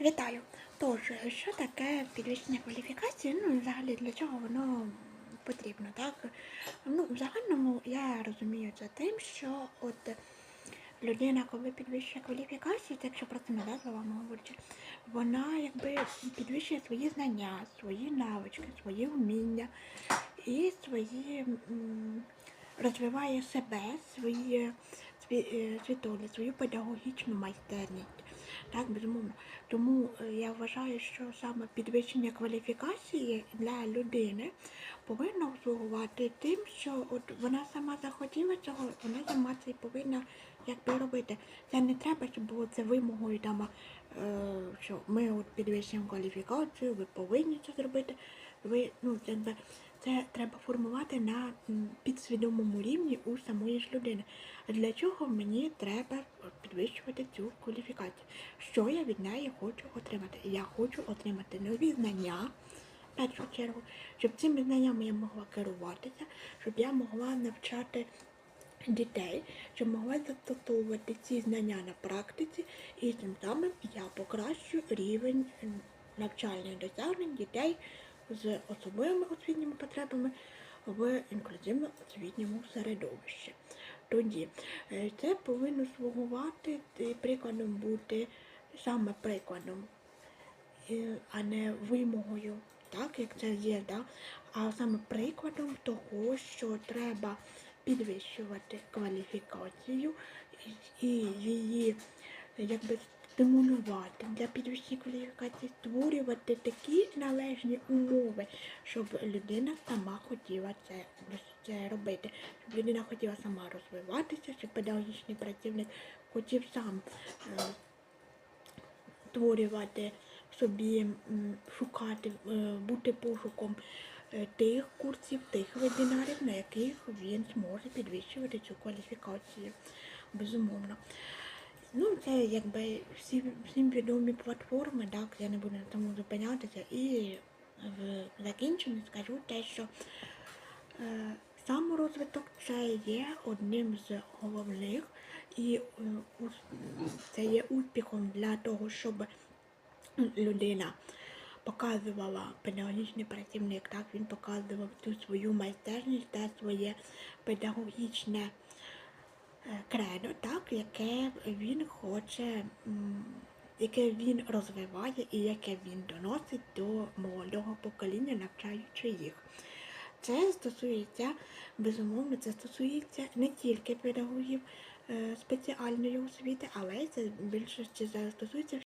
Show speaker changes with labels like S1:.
S1: Вітаю! Тож, що таке підвищення кваліфікації? Ну, взагалі для чого воно потрібно, так? Ну, в загальному я розумію це тим, що от людина, коли підвищує кваліфікацію, це якщо назва вам говорить, вона якби підвищує свої знання, свої навички, свої вміння і свої м, розвиває себе, свої сві- е, світогляд, свою педагогічну майстерність. Так, безумовно. Тому е, я вважаю, що саме підвищення кваліфікації для людини повинно слугувати тим, що от вона сама захотіла цього, вона сама це повинна якби робити. Це не треба, щоб було це вимогою там, е, що ми от підвищуємо кваліфікацію, ви повинні це зробити. Ви, ну, це, це треба формувати на підсвідомому рівні у самої ж людини. Для чого мені треба підвищувати цю кваліфікацію? Що я від неї хочу отримати? Я хочу отримати нові знання, в першу чергу, щоб цими знаннями я могла керуватися, щоб я могла навчати дітей, щоб могла застосовувати ці знання на практиці, і тим самим я покращу рівень навчальних досягнень дітей з особливими освітніми потребами в інклюзивно-освітньому середовищі. Тоді е, це повинно слугувати е, прикладом бути саме прикладом, е, а не вимогою, так як це є, да? а саме прикладом того, що треба підвищувати кваліфікацію і її якби стимулювати. Для підвищення кваліфікації, створювати такі належні умови, щоб людина сама хотіла це, це робити, щоб людина хотіла сама розвиватися, щоб педагогічний працівник хотів сам е, створювати собі, шукати, е, бути пошуком тих курсів, тих вебінарів, на яких він зможе підвищувати цю кваліфікацію. Безумовно. Ну, це якби всі, всім відомі платформи, так, я не буду на тому зупинятися. І в закінченні скажу те, що е, саморозвиток це є одним з головних і е, це є успіхом для того, щоб людина показувала педагогічний працівник, так він показував ту свою майстерність та своє педагогічне е, кредо, так, яке він хоче, яке він розвиває і яке він доносить до молодого покоління, навчаючи їх. Це стосується, безумовно, це стосується не тільки педагогів е, спеціальної освіти, але це більше стосується